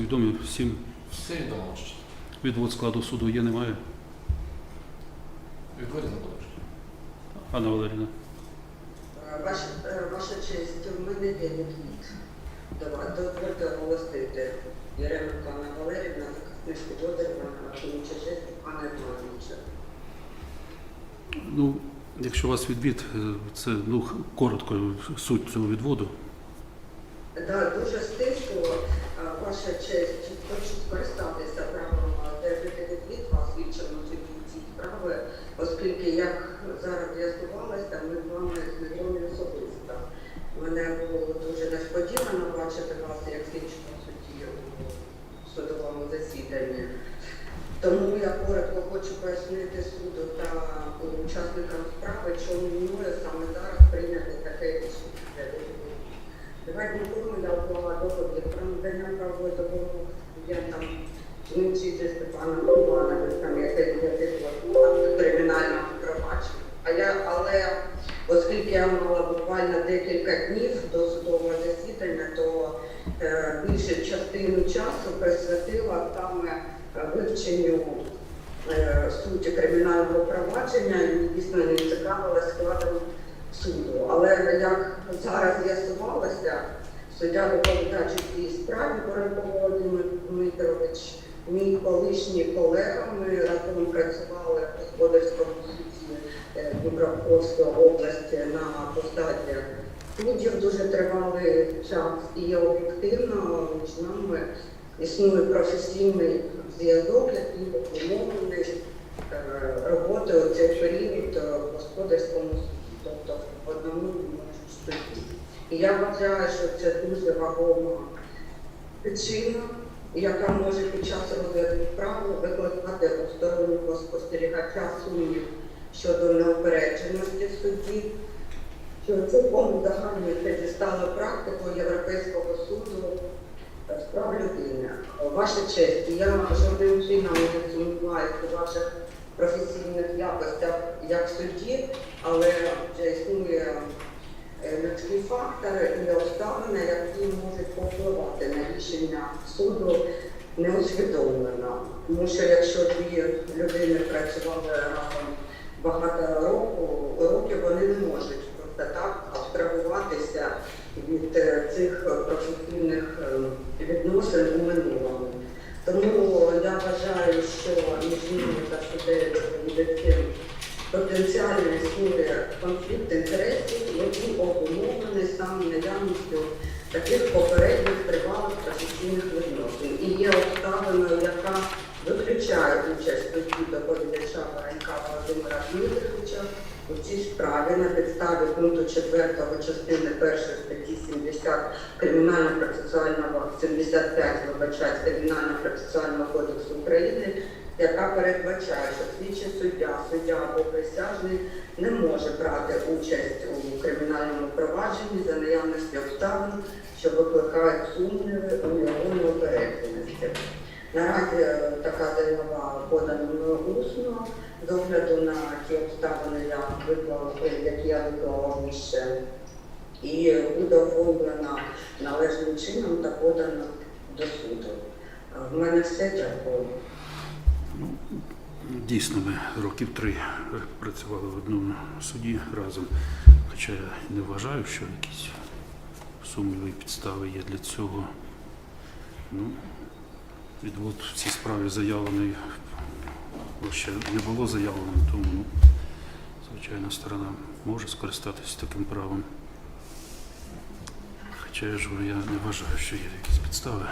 відомі всім. Все відомо ще. Відвод складу суду є, немає. Відводи забудеш. Анна Валеріна. Е, Ваша, е, ваша честь, у мене є відвід. Давай, дозвольте оголосити Яременко Анна Валерівна, захисник підозрювана, чоловіча честь пана Івановича. Ну, якщо у вас відвід, е, це ну, коротко суть цього відводу. Да, дуже стисло, ваша честь, хочу скористатися правом держати відвід вас слідчому суді ці справи, оскільки, як зараз з'ясувалося, ми з вами знайомі особисто. Мене було дуже несподівано бачити вас як слідчого судді у судовому засіданні. Тому я коротко хочу пояснити суду та учасникам справи, чому мною саме зараз прийняти таке рішення. Два дні тому я уклала договір про надання правової допомоги студентам Зінчиці Степаном Івановичем, який є кримінального провадження. А я, але оскільки я мала буквально декілька днів до судового засідання, то е, більшу частину часу присвятила саме е, вивченню е, суті кримінального провадження і дійсно не цікавила складом суду. Але як зараз з'ясувалося, суддя доповідач у цій справі Боренко Володимир Дмитрович, мій колишній колега, ми разом працювали в господарському суді е, Дніпропетровської області на посаді суддів дуже тривалий час і об'єктивно між нами існує професійний зв'язок, який умовлений роботи у цей період в господарському суді, тобто одному і тому ж. І я вважаю, що це дуже вагома причина, яка може під час розгляду справи викликати у стороннього спостерігача сумнів щодо неупередженості судді, що цілком узагальнюється зі сталою практикою Європейського суду з прав людини. Ваша честь, я жодним чином не сумніваюся ваших професійних якостях як судді, але вже існує е, людські фактори і обставини, які можуть повпливати на рішення суду неусвідомлено. Тому що якщо дві людини працювали разом багато років, вони не можуть просто так абстрагуватися від е, цих професійних е, відносин у минулому. Тому я вважаю, що між ними та суддею доповідачем потенціально існує конфлікт інтересів, який обумовлений саме наявністю таких попередніх тривалих професійних відносин. І є обставиною, яка виключає участь судді доповідача Воронька Володимира Дмитровича у цій на підставі пункту 4 частини 1 статті 70 Кримінально-процесуального 75 вибачаю, Кримінально-процесуального кодексу України, яка передбачає, що слідчий суддя, суддя або присяжний не може брати участь у кримінальному провадженні за наявності обставин, що викликають сумніви у його неупередженості. Наразі е, така заява подана мною усно з огляду на ті обставини, я виклала, які я виклала вище, і буде оформлена належним чином та подана до суду. Е, В мене все дякую. Дійсно, ми років три працювали в одному суді разом. Хоча я не вважаю, що якісь сумніви і підстави є для цього. Ну, відвод в цій справі заявлений, ще не було заявлено, тому ну, звичайно сторона може скористатися таким правом. Хоча я ж я не вважаю, що є якісь підстави.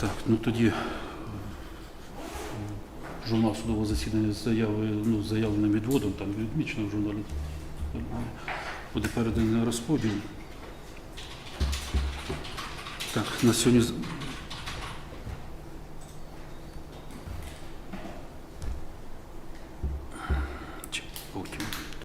Так, ну тоді е, журнал судового засідання з заявою, ну, заявленим відводом, там відмічено в журналі. Буде переданий на розподіл. Так, на сьогодні